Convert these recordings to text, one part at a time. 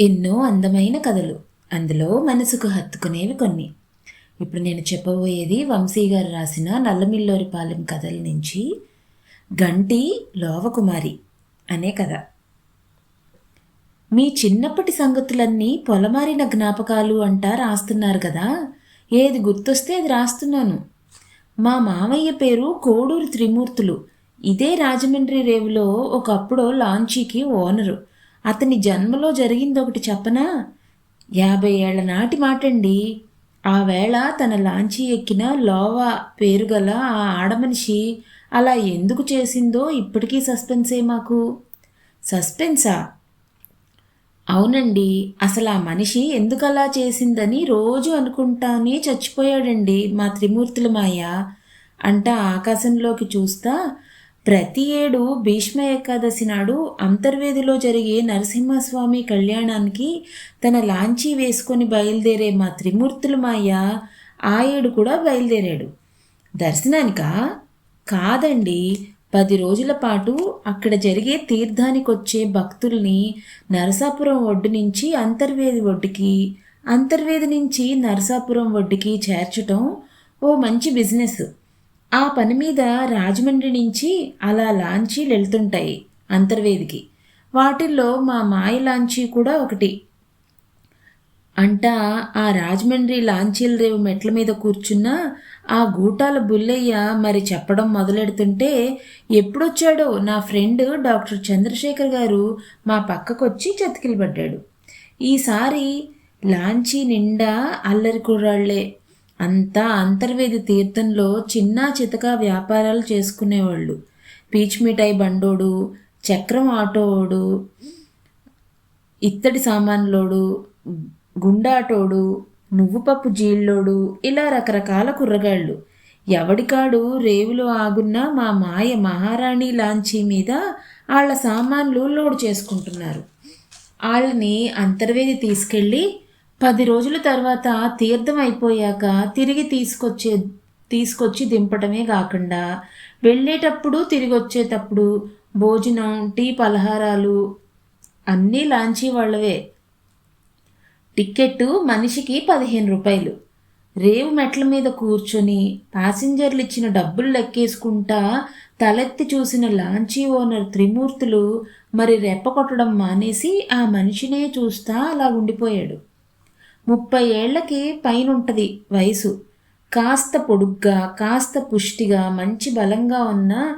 ఎన్నో అందమైన కథలు. అందులో మనసుకు హత్తుకునేవి కొన్ని. ఇప్పుడు నేను చెప్పబోయేది వంశీ గారు రాసిన నల్లమిల్లోరిపాలెం కథల నుంచి గంటి లోవకుమారి అనే కథ. మీ చిన్నప్పటి సంగతులన్నీ పొలమారిన జ్ఞాపకాలు అంటా రాస్తున్నారు కదా? ఏది గుర్తొస్తే అది రాస్తున్నాను. మా మామయ్య పేరు కోడూరు త్రిమూర్తులు. ఇదే రాజమండ్రి రేవులో ఒకప్పుడు లాంచీకి ఓనరు. అతని జన్మలో జరిగింది ఒకటి చెప్పనా? యాభై ఏళ్ళ నాటి మాటండి. ఆ వేళ తన లాంచి ఎక్కిన లోవా పేరుగల ఆ ఆడమనిషి అలా ఎందుకు చేసిందో ఇప్పటికీ సస్పెన్సే మాకు. సస్పెన్సా? అవునండి అసలు ఆ మనిషి ఎందుకు అలా చేసిందని రోజు అనుకుంటానే చచ్చిపోయాడండి మా త్రిమూర్తుల మాయ. అంట ఆకాశంలోకి చూస్తా ప్రతి ఏడు భీష్మ ఏకాదశి నాడు అంతర్వేదిలో జరిగే నరసింహస్వామి కళ్యాణానికి తన లాంచీ వేసుకొని బయలుదేరే మా త్రిమూర్తుల మాయ ఆ ఏడు కూడా బయలుదేరాడు. దర్శనానికా? కాదండి. పది రోజుల పాటు అక్కడ జరిగే తీర్థానికి వచ్చే భక్తుల్ని నరసాపురం ఒడ్డు నుంచి అంతర్వేది ఒడ్డుకి అంతర్వేది నుంచి నరసాపురం ఒడ్డుకి చేర్చటం ఓ మంచి బిజినెస్ ఆ పని మీద రాజమండ్రి నుంచి అలా లాంచీలు వెళ్తుంటాయి అంతర్వేదికి. వాటిల్లో మా మాయ లాంచీ కూడా ఒకటి. అంటా ఆ రాజమండ్రి లాంచీల రేవు మెట్ల మీద కూర్చున్న ఆ గూటాల బుల్లయ్య మరి చెప్పడం మొదలెడుతుంటే ఎప్పుడొచ్చాడో నా ఫ్రెండ్ డాక్టర్ చంద్రశేఖర్ గారు మా పక్కకొచ్చి చతికిలబడ్డాడు. ఈసారి లాంచీ నిండా అల్లరి కుర్రాళ్ళే అంతా అంతర్వేది తీర్థంలో చిన్న చితక వ్యాపారాలు చేసుకునేవాళ్ళు. పీచ్ మిఠాయి బండోడు చక్రం ఆటోడు ఇత్తడి సామాన్లోడు గుండాటోడు నువ్వు పప్పు జీళ్ళోడు ఇలా రకరకాల కుర్రగాళ్ళు ఎవడికాడు రేవులో ఆగున్న మా మాయ మహారాణి లాంచీ మీద వాళ్ళ సామాన్లు లోడ్ చేసుకుంటున్నారు. వాళ్ళని అంతర్వేది తీసుకెళ్ళి పది రోజుల తర్వాత తీర్థం అయిపోయాక తిరిగి తీసుకొచ్చే తీసుకొచ్చి దింపడమే కాకుండా వెళ్ళేటప్పుడు తిరిగి వచ్చేటప్పుడు భోజనం టీ పలహారాలు అన్నీ లాంచీ వాళ్ళవే. టిక్కెట్టు మనిషికి పదిహేను రూపాయలు. రేవు మెట్ల మీద కూర్చొని ప్యాసింజర్లు ఇచ్చిన డబ్బులు లెక్కేసుకుంటా తలెత్తి చూసిన లాంచీ ఓనర్ త్రిమూర్తులు మరి రెప్ప కొట్టడం మానేసి ఆ మనిషినే చూస్తా అలా ఉండిపోయాడు. ముప్పై ఏళ్ళకి పైనుంటది వయసు. కాస్త పొడుగ్గా కాస్త పుష్టిగా మంచి బలంగా ఉన్న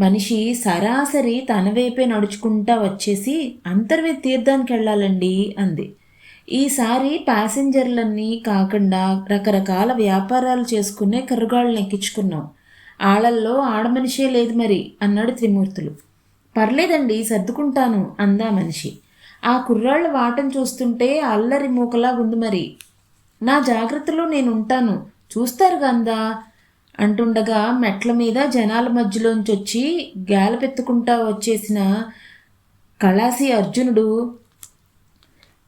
మనిషి సరాసరి తన వైపే నడుచుకుంటా వచ్చేసి అంతర్వే తీర్థానికి వెళ్ళాలండి అంది. ఈసారి ప్యాసింజర్లన్నీ కాకుండా రకరకాల వ్యాపారాలు చేసుకునే కర్రగాళ్ళు ఎక్కించుకున్నాం. ఆళ్ళల్లో ఆడమనిషే లేదు మరి అన్నాడు త్రిమూర్తులు. పర్లేదండి సర్దుకుంటాను అందా మనిషి. ఆ కుర్రాళ్ళ వాటం చూస్తుంటే అల్లరి మూకలా ఉంది మరి. నా జాగ్రత్తలో నేను ఉంటాను చూస్తారు గందా? అంటుండగా మెట్ల మీద జనాల మధ్యలోంచి వచ్చి గాలపెత్తుకుంటా వచ్చేసిన కళాసి అర్జునుడు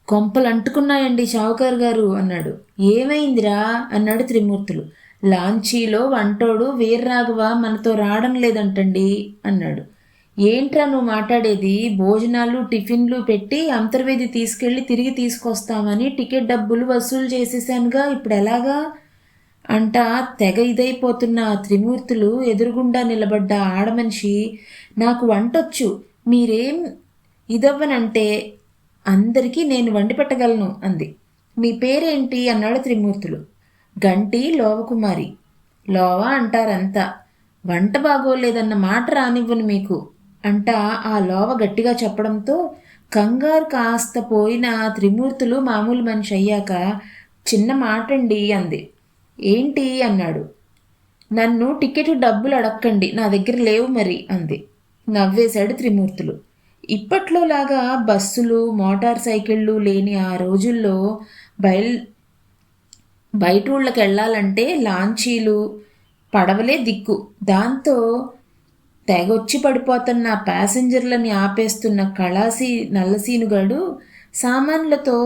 కొంపలు అంటుకున్నాయండి షావుకార్ గారు అన్నాడు. ఏమైందిరా? అన్నాడు త్రిమూర్తులు. లాంచీలో వంటోడు వీర్రాఘవ మనతో రావడం లేదంటండి అన్నాడు. ఏంట్రా నువ్వు మాట్లాడేది? భోజనాలు టిఫిన్లు పెట్టి అంతర్వేది తీసుకెళ్ళి తిరిగి తీసుకొస్తామని టికెట్ డబ్బులు వసూలు చేసేసానుగా ఇప్పుడు ఎలాగా? అంట తెగ ఇదైపోతున్న త్రిమూర్తులు ఎదురుగుండా నిలబడ్డ ఆడమనిషి నాకు వంటొచ్చు మీరేం ఇదవ్వనంటే అందరికీ నేను వండి పెట్టగలను అంది. మీ పేరేంటి? అన్నాడు త్రిమూర్తులు. గంటి లోవకుమారి. లోవా అంటారంతా. వంట బాగోలేదన్న మాట రానివ్వను మీకు. అంట ఆ లోవ గట్టిగా చెప్పడంతో కంగారు కాస్త పోయిన త్రిమూర్తులు మామూలు మనిషి అయ్యాక చిన్న మాటండి అంది. ఏంటి అన్నాడు. నన్ను టికెట్ డబ్బులు అడక్కండి నా దగ్గర లేవు మరి అంది. నవ్వేశాడు త్రిమూర్తులు. ఇప్పట్లో లాగా బస్సులు మోటార్ సైకిళ్ళు లేని ఆ రోజుల్లో బయల్ బయట ఊళ్ళకి వెళ్ళాలంటే లాంచీలు పడవలే దిక్కు. దాంతో తెగొచ్చి పడిపోతున్న ప్యాసింజర్లని ఆపేస్తున్న కళాసీ నల్లసీనుగాడు సామాన్లతో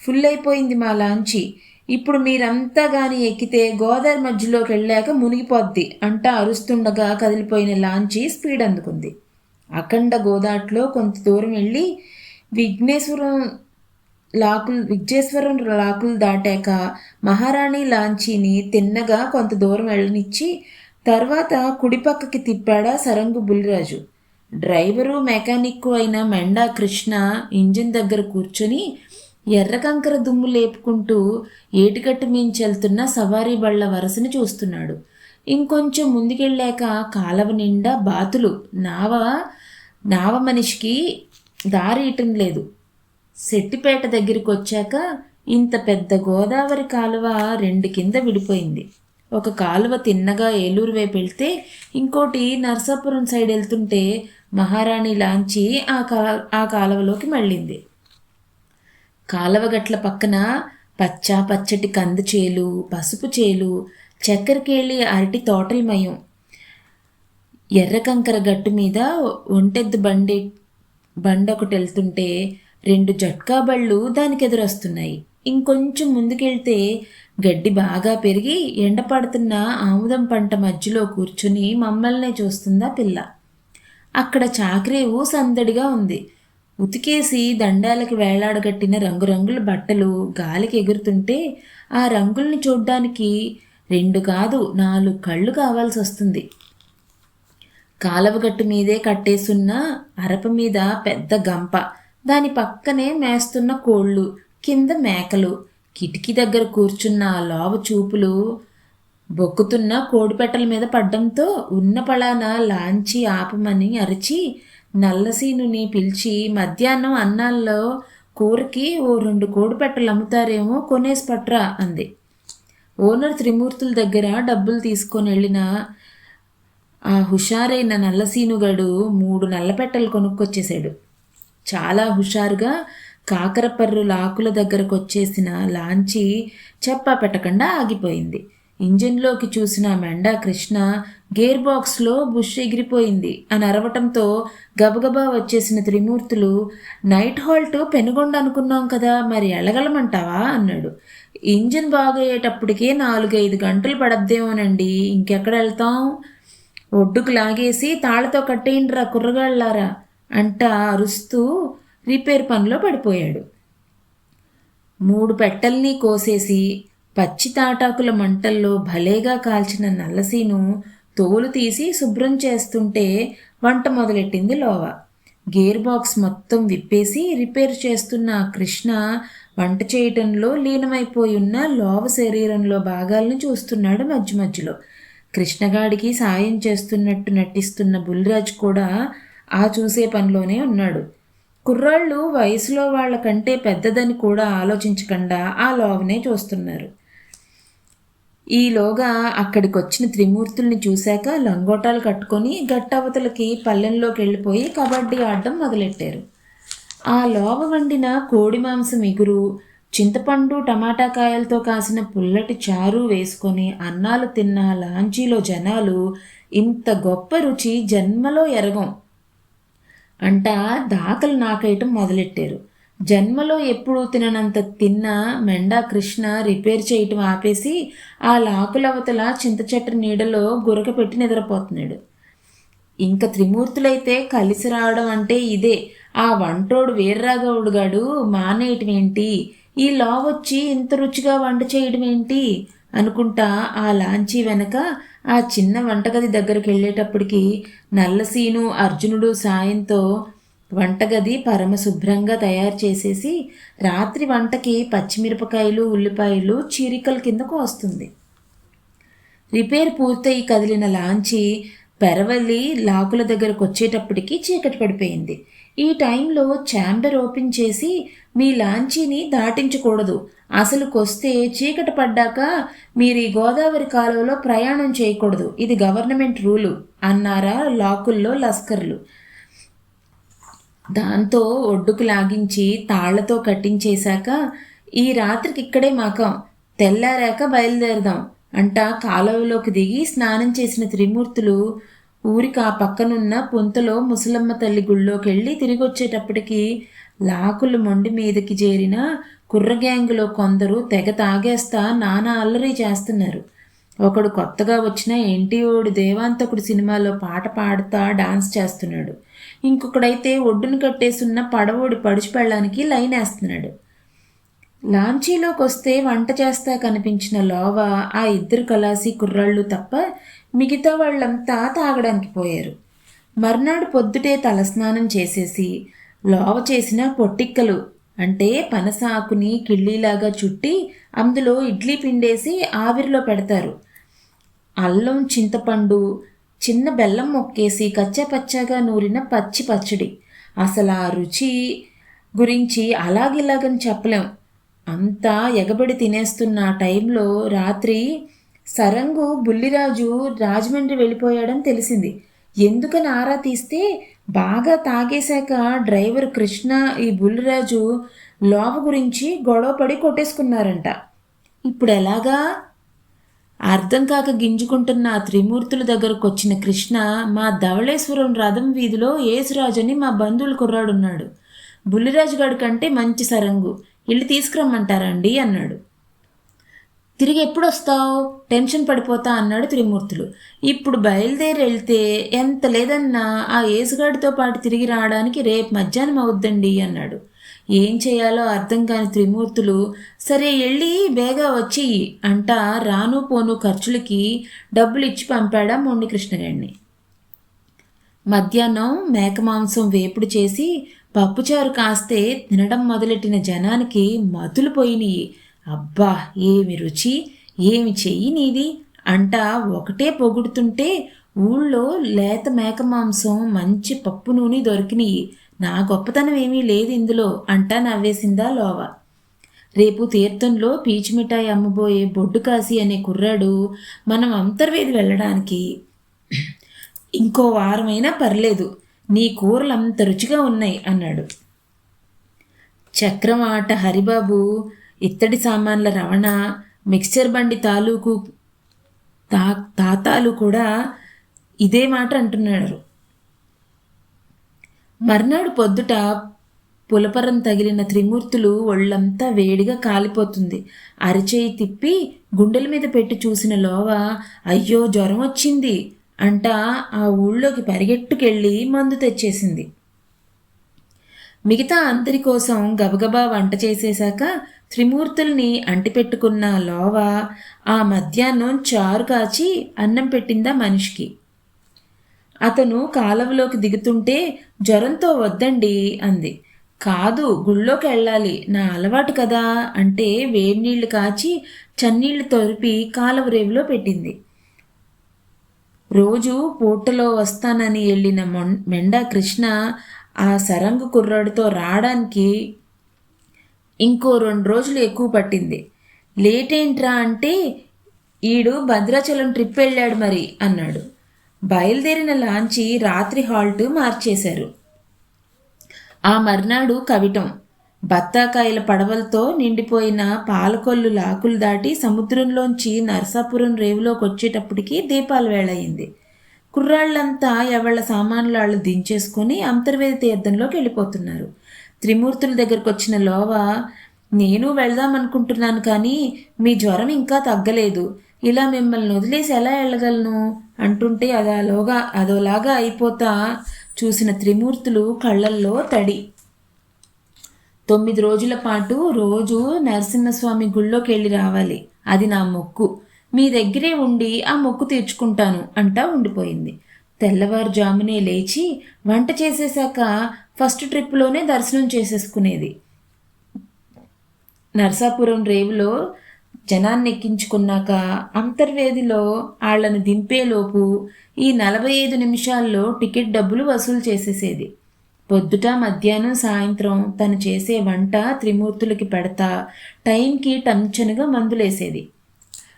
ఫుల్ అయిపోయింది మా లాంచి. ఇప్పుడు మీరంతా గాని ఎక్కితే గోదావరి మధ్యలోకి వెళ్ళాక మునిగిపోద్ది అంటా అరుస్తుండగా కదిలిపోయిన లాంచి స్పీడ్ అందుకుంది. అఖండ గోదాట్లో కొంత దూరం వెళ్ళి విఘ్నేశ్వరం లాకులు విఘ్నేశ్వరం లాకులు దాటాక మహారాణి లాంచీని తిన్నగా కొంత దూరం వెళ్ళనిచ్చి తర్వాత కుడిపక్కకి తిప్పాడా సరంగు బుల్లిరాజు. డ్రైవరు మెకానిక్ అయిన మెండా కృష్ణ ఇంజిన్ దగ్గర కూర్చొని ఎర్ర కంకర దుమ్ము లేపుకుంటూ ఏటికట్టు మించెళ్తున్న సవారీ బళ్ళ వరసని చూస్తున్నాడు. ఇంకొంచెం ముందుకెళ్ళాక కాలవ నిండా బాతులు. నావ నావ మనిషికి దారి ఇటం లేదు. సెట్టిపేట దగ్గరికి వచ్చాక ఇంత పెద్ద గోదావరి కాలువ రెండు కింద విడిపోయింది. ఒక కాలువ తిన్నగా ఏలూరు వైపు వెళ్తే ఇంకోటి నర్సాపురం సైడ్ వెళ్తుంటే మహారాణి లాంచి ఆ కా ఆ కాలువలోకి మళ్ళింది. కాలువ గట్ల పక్కన పచ్చ పచ్చటి కంది చేలు పసుపు చేలు చక్కెరకేళి అరటి తోటలమయం ఎర్ర కంకర గట్టు మీద ఒంటెద్దు బండి బండి ఒకటి వెళ్తుంటే రెండు జట్కా బళ్ళు దానికి ఎదురొస్తున్నాయి ఇంకొంచెం ముందుకెళ్తే గడ్డి బాగా పెరిగి ఎండపడుతున్న ఆముదం పంట మధ్యలో కూర్చుని మమ్మల్నే చూస్తుందా పిల్ల. అక్కడ చాకరేవు సందడిగా ఉంది. ఉతికేసి దండాలకి వేలాడగట్టిన రంగురంగుల బట్టలు గాలికి ఎగురుతుంటే ఆ రంగుల్ని చూడ్డానికి రెండు కాదు నాలుగు కళ్ళు కావాల్సి వస్తుంది. కాలవగట్టు మీదే కట్టేసున్న అరప మీద పెద్ద గంప దాని పక్కనే మేస్తున్న కోళ్ళు కింద మేకలు కిటికీ దగ్గర కూర్చున్న లోవ చూపులు బొక్కుతున్న కోడిపెట్టల మీద పడ్డంతో ఉన్న పళాన లాంచి ఆపమని అరిచి నల్లసీనుని పిలిచి మధ్యాహ్నం అన్నాల్లో కూరకి ఓ రెండు కోడిపెట్టలు అమ్ముతారేమో కొనేసి పట్రా అంది. ఓనర్ త్రిమూర్తుల దగ్గర డబ్బులు తీసుకొని వెళ్ళిన ఆ హుషారైన నల్లసీనుగాడు మూడు నల్లపెట్టలు కొనుక్కొచ్చేశాడు. చాలా హుషారుగా కాకరపర్రు లాకుల దగ్గరకు వచ్చేసిన లాంచి చెప్పా పెట్టకుండా ఆగిపోయింది. ఇంజిన్లోకి చూసిన మెండా కృష్ణ గేర్ బాక్స్లో బుష్ ఎగిరిపోయింది. అని అరవటంతో గబగబా వచ్చేసిన త్రిమూర్తులు నైట్ హాల్ట్ పెనుగొండ అనుకున్నాం కదా మరి ఎలగలమంటావా? అన్నాడు. ఇంజిన్ బాగయ్యేటప్పటికే నాలుగైదు గంటలు పడద్దేమోనండి ఇంకెక్కడ వెళ్తాం? ఒడ్డుకు లాగేసి తాళతో కట్టేయండిరా కుర్రగాళ్ళారా అంట అరుస్తూ రిపేర్ పనిలో పడిపోయాడు. మూడు పెట్టల్ని కోసేసి పచ్చి తాటాకుల మంటల్లో భలేగా కాల్చిన నల్లసీను తోలు తీసి శుభ్రం చేస్తుంటే వంట మొదలెట్టింది లోవ. గేర్ బాక్స్ మొత్తం విప్పేసి రిపేర్ చేస్తున్న కృష్ణ వంట చేయటంలో లీనమైపోయి ఉన్న లోవ శరీరంలో భాగాలను చూస్తున్నాడు మధ్య మధ్యలో. కృష్ణగాడికి సాయం చేస్తున్నట్టు నటిస్తున్న బుల్లిరాజు కూడా ఆ చూసే పనిలోనే ఉన్నాడు. కుర్రాళ్ళు వయసులో వాళ్ళ కంటే పెద్దదని కూడా ఆలోచించకుండా ఆ లోవనే చూస్తున్నారు. ఈలోగా అక్కడికి వచ్చిన త్రిమూర్తుల్ని చూశాక లంగోటాలు కట్టుకొని గట్టవతలకి పల్లెంలోకి వెళ్ళిపోయి కబడ్డీ ఆడడం మొదలెట్టారు. ఆ లోవ వండిన కోడి మాంసం ఎగురు చింతపండు టమాటా కాయలతో కాసిన పుల్లటి చారు వేసుకొని అన్నాలు తిన్న లాంచీలో జనాలు ఇంత గొప్ప రుచి జన్మలో ఎరగం. అంట దాకలు నాకేయటం మొదలెట్టారు. జన్మలో ఎప్పుడు తిననంత తిన్న మెండా కృష్ణ రిపేర్ చేయటం ఆపేసి ఆ లాకులవతల చింత చెట్టు నీడలో గురక పెట్టి నిద్రపోతున్నాడు. ఇంకా త్రిమూర్తులైతే కలిసి రావడం అంటే ఇదే. ఆ వంటోడు వీర్రాఘవుడు గాడు మానేయటం ఏంటి? ఈ లా వచ్చి ఇంత రుచిగా వంట చేయడం ఏంటి? అనుకుంటా ఆ లాంచీ వెనక ఆ చిన్న వంటగది దగ్గరికి వెళ్ళేటప్పటికి నల్లసీను అర్జునుడు సాయంతో వంటగది పరమ శుభ్రంగా తయారు చేసేసి రాత్రి వంటకి పచ్చిమిరపకాయలు ఉల్లిపాయలు చీరికల కిందకు వస్తుంది. రిపేర్ పూర్తయి కదిలిన లాంచి పెరవల్లి లాకుల దగ్గరకు వచ్చేటప్పటికి చీకటి పడిపోయింది. ఈ టైంలో ఛాంబర్ ఓపెన్ చేసి మీ లాంచీని దాటించకూడదు. అసలుకొస్తే చీకటి పడ్డాక మీరు ఈ గోదావరి కాలువలో ప్రయాణం చేయకూడదు. ఇది గవర్నమెంట్ రూలు అన్నారా లాకుల్లో లస్కర్లు. దాంతో ఒడ్డుకు లాగించి తాళ్ళతో కట్టించేశాక ఈ రాత్రికి ఇక్కడే మాకం. తెల్లారాక బయలుదేరదాం అంట కాలువలోకి దిగి స్నానం చేసిన త్రిమూర్తులు ఊరికి ఆ పక్కనున్న పుంతలో ముసలమ్మ తల్లి గుళ్ళోకెళ్ళి తిరిగొచ్చేటప్పటికీ తిరిగి వచ్చేటప్పటికి లాకులు మొండి మీదకి చేరిన కుర్రగ్యాంగులో కొందరు తెగ తాగేస్తా నానా అల్లరి చేస్తున్నారు. ఒకడు కొత్తగా వచ్చిన ఎన్టీఓడి దేవాంతకుడు సినిమాలో పాట పాడుతా డాన్స్ చేస్తున్నాడు. ఇంకొకడైతే ఒడ్డును కట్టేసున్న పడవోడి పడుచుపెళ్ళడానికి లైన్ వేస్తున్నాడు లాంచీలోకి వస్తే వంట చేస్తా కనిపించిన లోవ ఆ ఇద్దరు కలాసి కుర్రాళ్ళు తప్ప మిగతా వాళ్ళంతా తాగడానికి పోయారు. మర్నాడు పొద్దుటే తలస్నానం చేసేసి లోవ చేసిన పొట్టిక్కలు అంటే పనస ఆకుని కిళ్ళీలాగా చుట్టి అందులో ఇడ్లీ పిండేసి ఆవిరిలో పెడతారు. అల్లం చింతపండు చిన్న బెల్లం మొక్కేసి కచ్చాపచ్చాగా నూరిన పచ్చి పచ్చడి. అసలు ఆ రుచి గురించి అలాగిలాగని చెప్పలేం. అంతా ఎగబడి తినేస్తున్న టైంలో రాత్రి సరంగు బుల్లిరాజు రాజమండ్రి వెళ్ళిపోయాడని తెలిసింది. ఎందుకని ఆరా తీస్తే బాగా తాగేశాక డ్రైవర్ కృష్ణ ఈ బుల్లిరాజు లోప గురించి గొడవపడి కొట్టేసుకున్నారంట. ఇప్పుడు ఎలాగా? అర్థం కాక గింజుకుంటున్న త్రిమూర్తుల దగ్గరకు వచ్చిన కృష్ణ మా ధవళేశ్వరం రథం వీధిలో యేసురాజు అని మా బంధువులు కుర్రాడున్నాడు. బుల్లిరాజు గడి కంటే మంచి సరంగు. ఇల్లు తీసుకురమ్మంటారండి అన్నాడు. తిరిగి ఎప్పుడు వస్తావు టెన్షన్ పడిపోతా అన్నాడు త్రిమూర్తులు. ఇప్పుడు బయలుదేరి వెళ్తే ఎంత లేదన్నా ఆ ఏసుగాడితో పాటు తిరిగి రావడానికి రేపు మధ్యాహ్నం అవుద్దండి అన్నాడు. ఏం చేయాలో అర్థం కాని త్రిమూర్తులు సరే వెళ్ళి బేగా వచ్చి అంట రాను పోను ఖర్చులకి డబ్బులు ఇచ్చి పంపాడా మొండి కృష్ణగాడిని మధ్యాహ్నం మేక మాంసం వేపుడు చేసి పప్పుచారు కాస్తే తినడం మొదలెట్టిన జనానికి మతులు పోయినాయి. అబ్బా ఏమి రుచి ఏమి చెయ్యి నీది? అంట ఒకటే పొగుడుతుంటే ఊళ్ళో లేత మేక మాంసం మంచి పప్పు నూనె దొరికినాయి. నా గొప్పతనం ఏమీ లేదు ఇందులో అంటా నవ్వేసిందా లోవ. రేపు తీర్థంలో పీచు మిఠాయి అమ్మబోయే బొడ్డు కాసి అనే కుర్రాడు మనం అంతర్వేది వెళ్ళడానికి. ఇంకో వారమైనా పర్లేదు. నీ కూరలు అంత రుచిగా ఉన్నాయి అన్నాడు. చక్రం ఆట హరిబాబు ఇత్తడి సామాన్ల రవాణా మిక్స్చర్ బండి తాలూకు తా తాతాలు కూడా ఇదే మాట అంటున్నారు. మర్నాడు పొద్దుట పులపరం తగిలిన త్రిమూర్తులు ఒళ్ళంతా వేడిగా కాలిపోతుంది. అరిచేయి తిప్పి గుండెల మీద పెట్టి చూసిన లోవ అయ్యో జ్వరం వచ్చింది. అంట ఆ ఊళ్ళోకి పరిగెట్టుకెళ్ళి మందు తెచ్చేసింది. మిగతా అందరి కోసం గబగబా వంట చేసేశాక త్రిమూర్తుల్ని అంటిపెట్టుకున్న లోవ ఆ మధ్యాహ్నం చారు కాచి అన్నం పెట్టిందా మనిషికి. అతను కాలవలోకి దిగుతుంటే జ్వరంతో వద్దండి అంది. కాదు గుళ్ళోకి వెళ్ళాలి నా అలవాటు కదా అంటే వేడినీళ్ళు కాచి చన్నీళ్ళు తొరిపి కాలవ రేవులో పెట్టింది. రోజు పూటలో వస్తానని వెళ్ళిన మెండా కృష్ణ ఆ సరంగు కుర్రాడితో రావడానికి ఇంకో రెండు రోజులు ఎక్కువ పట్టింది. లేట్ ఏంట్రా అంటే ఈడు భద్రాచలం ట్రిప్ వెళ్ళాడు మరి అన్నాడు. బయలుదేరిన లాంచి రాత్రి హాల్ట్ మార్చేశారు. ఆ మర్నాడు కవిటం. బత్తాకాయల పడవలతో నిండిపోయిన పాలకొల్లు లాకులు దాటి సముద్రంలోంచి నరసాపురం రేవులోకి వచ్చేటప్పటికి దీపాల వేళయింది. కుర్రాళ్ళంతా ఎవళ్ళ సామాన్లాళ్ళు దించేసుకొని అంతర్వేది తీర్థంలోకి వెళ్ళిపోతున్నారు. త్రిమూర్తుల దగ్గరకు వచ్చిన లోవ నేను వెళ్దామనుకుంటున్నాను కానీ మీ జ్వరం ఇంకా తగ్గలేదు. ఇలా మిమ్మల్ని వదిలేసి ఎలా వెళ్ళగలను అంటుంటే అదాలోగా అదోలాగా అయిపోతా చూసిన త్రిమూర్తులు కళ్ళల్లో తడి. తొమ్మిది రోజుల పాటు రోజు నరసింహస్వామి గుళ్ళోకి వెళ్ళి రావాలి. అది నా మొక్కు. మీ దగ్గరే ఉండి ఆ మొక్కు తీర్చుకుంటాను అంటా ఉండిపోయింది. తెల్లవారుజామునే లేచి వంట చేసేశాక ఫస్ట్ ట్రిప్లోనే దర్శనం చేసేసుకునేది. నర్సాపురం రేవులో జనాన్ని ఎక్కించుకున్నాక అంతర్వేదిలో వాళ్ళను దింపేలోపు ఈ నలభై ఐదు నిమిషాల్లో టికెట్ డబ్బులు వసూలు చేసేసేది. పొద్దుట మధ్యాహ్నం సాయంత్రం తను చేసే వంట త్రిమూర్తులకి పెడతా టైంకి టంచనుగా మందులేసేది.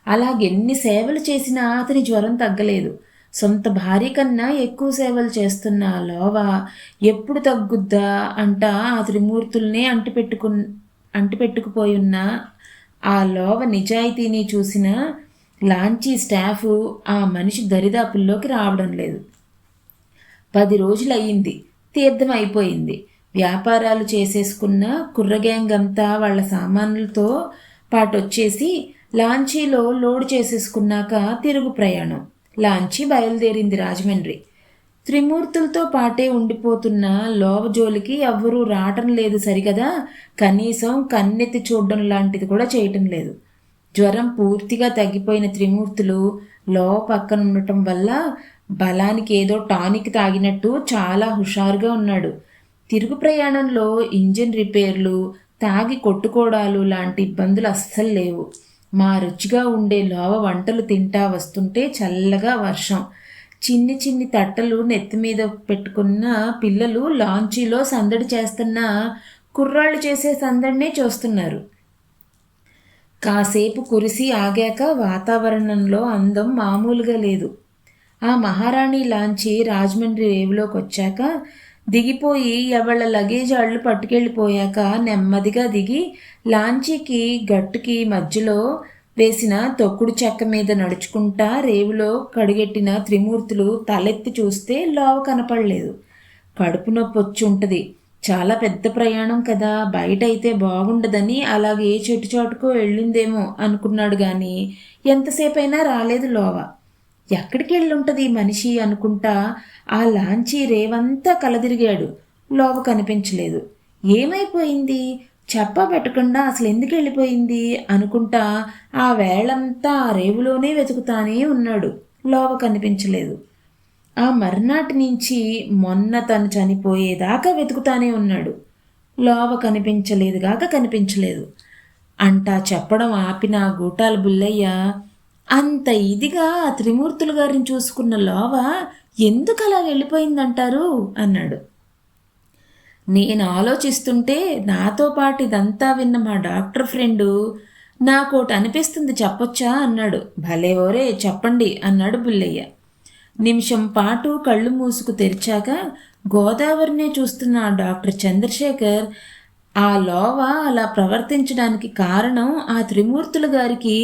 అలాగెన్ని సేవలు చేసినా అతని జ్వరం తగ్గలేదు. సొంత భార్య కన్నా ఎక్కువ సేవలు చేస్తున్న లోవ ఎప్పుడు తగ్గుద్దా అంట ఆ త్రిమూర్తుల్నే అంటిపెట్టుకు అంటిపెట్టుకుపోయి ఉన్న ఆ లోవ నిజాయితీని చూసిన లాంచీ స్టాఫ్ ఆ మనిషి దరిదాపుల్లోకి రావడం లేదు. పది రోజులయ్యింది. తీర్థం అయిపోయింది. వ్యాపారాలు చేసేసుకున్న కుర్రగ్యాంగ్ అంతా వాళ్ళ సామాన్లతో పాటొచ్చేసి లాంచీలో లోడ్ చేసేసుకున్నాక తిరుగు ప్రయాణం. లాంచీ బయలుదేరింది రాజమండ్రి. త్రిమూర్తులతో పాటే ఉండిపోతున్న లోవజోలికి ఎవ్వరూ రావటం లేదు సరికదా కనీసం కన్నెత్తి చూడడం లాంటిది కూడా చేయటం లేదు. జ్వరం పూర్తిగా తగ్గిపోయిన త్రిమూర్తులు లోవ పక్కన ఉండటం వల్ల బలానికి ఏదో టానిక్ తాగినట్టు చాలా హుషారుగా ఉన్నాడు. తిరుగు ప్రయాణంలో ఇంజిన్ రిపేర్లు తాగి కొట్టుకోవడాలు లాంటి ఇబ్బందులు అస్సలు లేవు. మా రుచిగా ఉండే లోవ వంటలు తింటా వస్తుంటే చల్లగా వర్షం. చిన్ని చిన్ని తట్టలు నెత్తి మీద పెట్టుకున్న పిల్లలు లాంచీలో సందడి చేస్తున్న కుర్రాళ్ళు చేసే సందడినే చూస్తున్నారు. కాసేపు కురిసి ఆగాక వాతావరణంలో అందం మామూలుగా లేదు. ఆ మహారాణి లాంచి రాజమండ్రి రేవులోకి వచ్చాక దిగిపోయి ఎవళ్ళ లగేజ్ వాళ్ళు పట్టుకెళ్ళిపోయాక నెమ్మదిగా దిగి లాంచీకి గట్టుకి మధ్యలో వేసిన తొక్కుడు చెక్క మీద నడుచుకుంటా రేవులో కడిగెట్టిన త్రిమూర్తులు తలెత్తి చూస్తే లోవ కనపడలేదు. కడుపు నొప్పి వచ్చి ఉంటుంది. చాలా పెద్ద ప్రయాణం కదా. బయట అయితే బాగుండదని అలాగే చెట్టు చాటుకో వెళ్ళిందేమో అనుకున్నాడు కానీ ఎంతసేపైనా రాలేదు లోవ. ఎక్కడికి వెళ్ళుంటుంది మనిషి అనుకుంటా? ఆ లాంచీ రేవంతా కలదిరిగాడు. లోవ కనిపించలేదు. ఏమైపోయింది? చెప్ప పెట్టకుండా అసలు ఎందుకు వెళ్ళిపోయింది? అనుకుంటా ఆ వేళంతా ఆ రేవులోనే వెతుకుతానే ఉన్నాడు. లోవ కనిపించలేదు. ఆ మర్నాటి నుంచి మొన్న తను చనిపోయేదాకా వెతుకుతానే ఉన్నాడు. లోవ కనిపించలేదుగాక కనిపించలేదు. అంటా చెప్పడం ఆపిన గూటాల బుల్లయ్య. అంత ఇదిగా ఆ త్రిమూర్తులు గారిని చూసుకున్న లోవ ఎందుకు అలా వెళ్ళిపోయిందంటారు? అన్నాడు. నేను ఆలోచిస్తుంటే నాతో పాటు ఇదంతా విన్న మా డాక్టర్ ఫ్రెండు నాకోటి అనిపిస్తుంది చెప్పొచ్చా? అన్నాడు. భలే ఓరే చెప్పండి అన్నాడు బుల్లయ్య. నిమిషం పాటు కళ్ళు మూసుకు తెరిచాక గోదావరినే చూస్తున్న ఆ డాక్టర్ చంద్రశేఖర్ ఆ లోవ అలా ప్రవర్తించడానికి కారణం ఆ త్రిమూర్తుల గారికి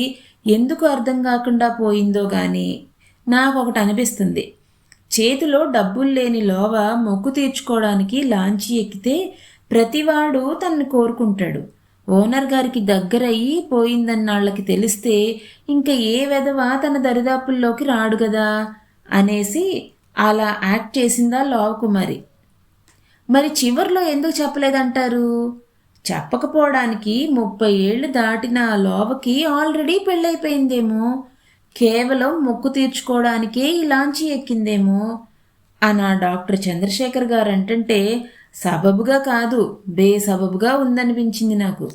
ఎందుకు అర్థం కాకుండా పోయిందో కానీ నాకు ఒకటి అనిపిస్తుంది. చేతిలో డబ్బులు లేని లోవ మొక్కు తీర్చుకోవడానికి లాంచి ఎక్కితే ప్రతివాడు తనని కోరుకుంటాడు. ఓనర్ గారికి దగ్గరయ్యి పోయిందన్నాళ్ళకి తెలిస్తే ఇంకా ఏ విధవ తన దరిదాపుల్లోకి రాడు కదా అనేసి అలా యాక్ట్ చేసిందా లోవకుమారి. మరి చివర్లో ఎందుకు చెప్పలేదంటారు? చెప్పకపోవడానికి ముప్పై ఏళ్ళు దాటిన లోవకి ఆల్రెడీ పెళ్ళైపోయిందేమో. కేవలం మొక్కు తీర్చుకోవడానికే ఈ లాంచి ఎక్కిందేమో. అనా డాక్టర్ చంద్రశేఖర్ గారు అంటే సబబుగా కాదు బేసబబుగా ఉందనిపించింది నాకు.